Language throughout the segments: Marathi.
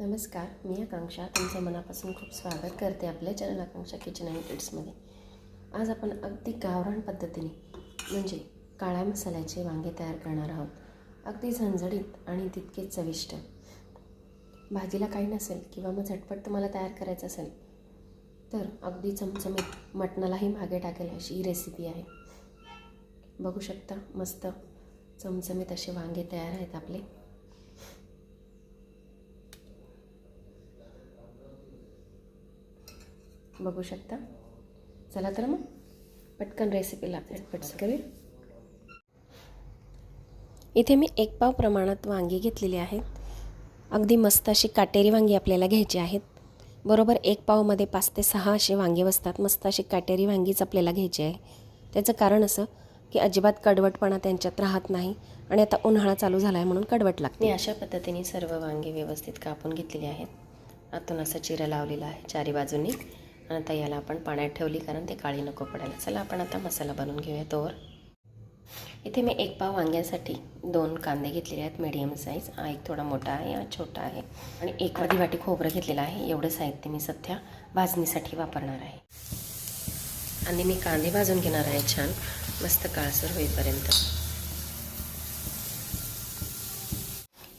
नमस्कार मी आकांक्षा. तुमचं मनापासून खूप स्वागत करते आपल्या चॅनल आकांक्षा किचन अँड किड्समध्ये आज आपण अगदी गावरान पद्धतीने म्हणजे काळ्या मसाल्याचे वांगे तयार करणार आहोत. अगदी झणझणीत आणि तितकेच चविष्ट. भाजीला काही नसेल किंवा मग झटपट तुम्हाला तयार करायचं असेल तर अगदी चमचमीत मटणालाही मागे टाकेल अशी ही रेसिपी आहे. बघू शकता मस्त चमचमीत असे वांगे तयार आहेत आपले. बघू शकता. चला तर मग पटकन रेसिपीला पटकन. करूया. इथे मी एक पाव प्रमाणात वांगी घेतलेली आहेत अगदी मस्त अशी काटेरी वांगी आपल्याला घ्यायची आहेत. बरोबर एक पावमध्ये पाच ते सहा असे वांगे बसतात. मस्त अशी काटेरी वांगीच आपल्याला घ्यायची आहे. त्याचं कारण असं की अजिबात कडवटपणा त्यांच्यात राहत नाही आणि आता उन्हाळा चालू झाला आहे म्हणून कडवट लागते. मी अशा पद्धतीने सर्व वांगे व्यवस्थित कापून घेतलेली आहेत. आतून असा चिरा लावलेला आहे चारी बाजूनी. आणि आता याला आपण पाण्यात ठेवली कारण ते काळी नको पडायला. चला आपण आता मसाला बनवून घेऊया तोवर. इथे मी एक पाव वांग्यासाठी दोन कांदे घेतलेले आहेत मीडियम साईज हा एक थोडा मोठा आहे हा छोटा आहे. आणि एक अर्धी वाटी खोबरं घेतलेलं आहे एवढं साहित्य मी सध्या भाजणीसाठी वापरणार आहे. आणि मी कांदे भाजून घेणार आहे छान मस्त काळसर होईपर्यंत.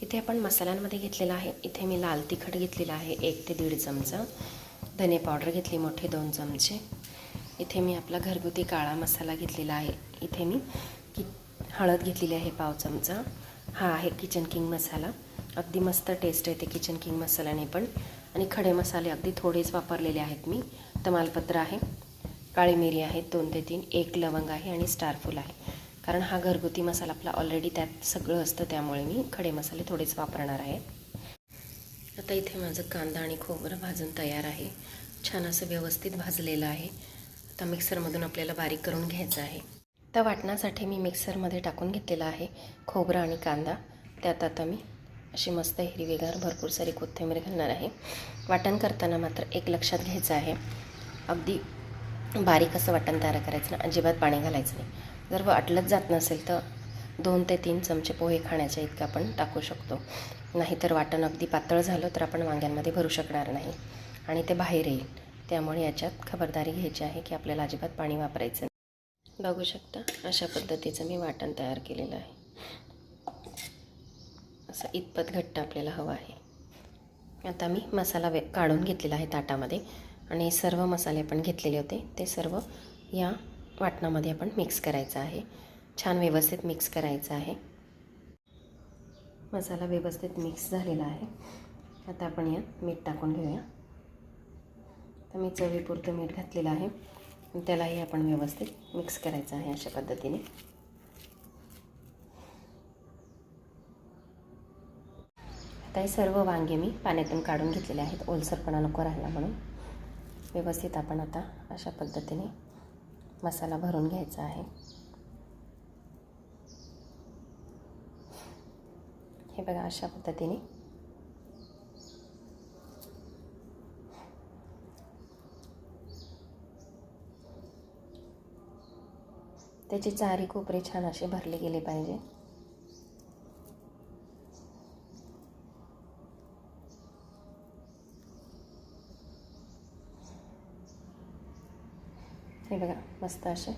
इथे आपण मसाल्यांमध्ये घेतलेला आहे. इथे मी लाल तिखट घेतलेला आहे एक ते दीड चमचा. धने पावडर घेतली मोठे दोन चमचे. इथे मी आपला घरगुती काळा मसाला घेतलेला आहे. इथे मी कि हळद घेतलेली आहे पाव चमचा. हा आहे किचन किंग मसाला. अगदी मस्त टेस्ट येते किचन किंग मसाल्याने पण. आणि खडे मसाले अगदी थोडेच वापरलेले आहेत मी. तमालपत्र आहे काळी मिरी आहेत दोन ते तीन एक लवंग आहे आणि स्टारफूल आहे. कारण हा घरगुती मसाला आपला ऑलरेडी त्यात सगळं असतं त्यामुळे मी खडे मसाले थोडेच वापरणार आहे. आता इथे माझं कांदा आणि खोबरं भाजून तयार आहे. छान असं व्यवस्थित भाजलेलं आहे. आता मिक्सरमधून आपल्याला बारीक करून घ्यायचं आहे. तर वाटण्यासाठी मी मिक्सरमध्ये टाकून घेतलेला आहे खोबरं आणि कांदा. त्यात आता मी अशी मस्त हिरवीगार भरपूर सारी कोथिंबीर घालणार आहे. वाटण करताना मात्र एक लक्षात घ्यायचं आहे. अगदी बारीक असं वाटण तयार करायचं ना अजिबात पाणी घालायचं नाही. जर वाटलंच जात नसेल तर दोन ते तीन चमचे पोहे खाण्याच्या इतकं आपण टाकू शकतो. नाहीतर वाटण अगदी पातळ झालं तर आपण वांग्यांमध्ये भरू शकणार नाही. आणि ते बाहेर येईल. त्यामुळे याच्यात खबरदारी घ्यायची आहे की आपल्याला अजिबात पाणी वापरायचं नाही. बघू शकता अशा पद्धतीचं मी वाटण तयार केलेलं आहे. असं इतपत घट्ट आपल्याला हवं आहे. आता मी मसाला वे काढून घेतलेला आहे ताटामध्ये. आणि सर्व मसाले आपण घेतलेले होते. ते सर्व या वाटणामध्ये आपण मिक्स करायचं आहे. छान व्यवस्थित मिक्स करायचं आहे. मसाला व्यवस्थित मिक्स झालेला आहे. आता आपण यात मीठ टाकून घेऊया. तर मी चवीपुरतं मीठ घातलेलं आहे. त्यालाही आपण व्यवस्थित मिक्स करायचं आहे अशा पद्धतीने. आता हे सर्व वांगे मी पाण्यातून काढून घेतलेले आहेत. ओलसरपणा नको राहिला म्हणून. व्यवस्थित आपण आता अशा पद्धतीने मसाला भरून घ्यायचा आहे. हे बघा अशा पद्धतीने. त्याचे चारी कोपरे छान असे भरले गेले पाहिजे. हे बघा मस्त असे.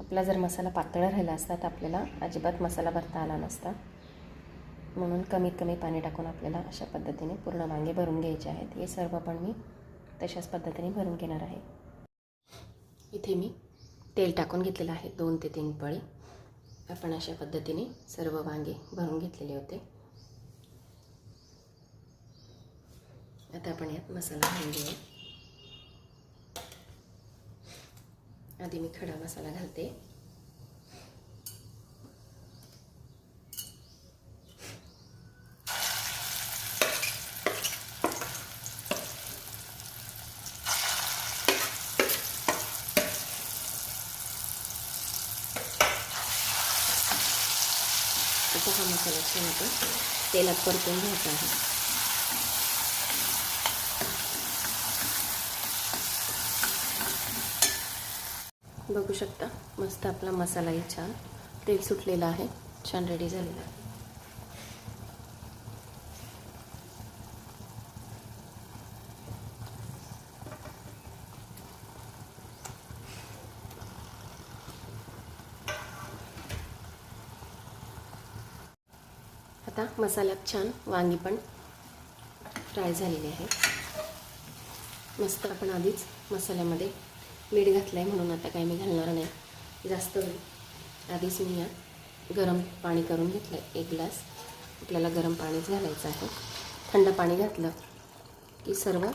आपला जर मसाला पातळ राहिला असता तर आपल्याला अजिबात मसाला भरता आला नसता. म्हणून कमीत कमी पाणी टाकून आपल्याला अशा पद्धतीने पूर्ण वांगे भरून घ्यायचे आहेत. हे सर्व पण मी तशाच पद्धतीने भरून घेणार आहे. इथे मी तेल टाकून घेतलेलं आहे. दोन ते तीन पळी. आपण अशा पद्धतीने सर्व वांगे भरून घेतलेले होते. आता आपण यात मसाला घालून घेऊया. आधी मी खडा मसाला घालते. आता हा मसाला छान आपण तेलात परतून घ्यायचा आहे बघू शकता मस्त आपला मसालाही छान. तेल सुटलेलं आहे. छान रेडी झालेला आहे. आता मसाल्यात छान वांगी पण फ्राय झालेली आहे. मस्त आपण आधीच मसाल्यामध्ये मीठ घातलं आहे म्हणून आता काही मी घालणार नाही. जास्त वेळ. आधीच मी या गरम पाणी करून घेतलं आहे एक ग्लास. आपल्याला गरम पाणीच घालायचं आहे. थंड पाणी घातलं की सर्व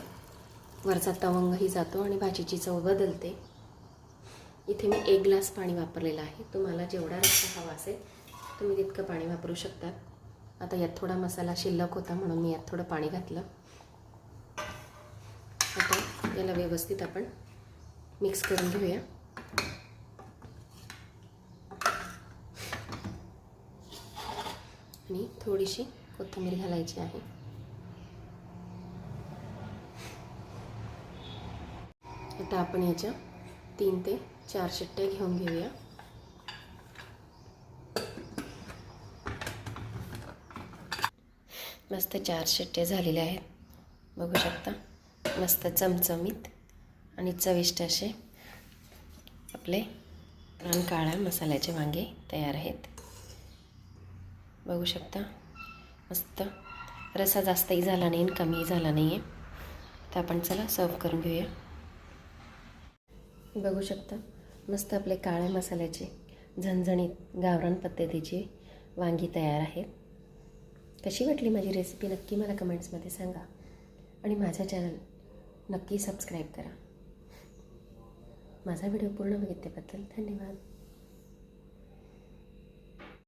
वरचा तवंगही जातो आणि भाजीची चव बदलते. इथे मी एक ग्लास पाणी वापरलेलं आहे. तुम्हाला जेवढा रस्सा हवा असेल तुम्ही तितकं पाणी वापरू शकता. आता यात थोडा मसाला शिल्लक होता म्हणून मी यात थोडं पाणी घातलं. आता याला व्यवस्थित आपण मिक्स करून घेऊया. आणि थोडीशी कोथिंबीर घालायची आहे. आता आपण याच्या तीन ते चार शिट्ट्या घेऊन घेऊया. मस्त चार शिट्ट्या झालेल्या आहेत. बघू शकता. मस्त चमचमीत आणि चविष्ट असे आपले आणि काळ्या मसाल्याचे वांगे तयार आहेत. बघू शकता. मस्त रसा जास्तही झाला नाही आणि कमीही झाला नाही आहे तर आपण चला सर्व करून घेऊया. बघू शकता. मस्त आपले काळ्या मसाल्याचे झणझणीत गावरान पद्धतीची वांगी तयार आहेत. कशी वाटली माझी रेसिपी नक्की मला कमेंट्समध्ये सांगा. आणि माझा चॅनल नक्की सबस्क्राईब करा. माझा व्हिडिओ पूर्ण बघितल्याबद्दल धन्यवाद.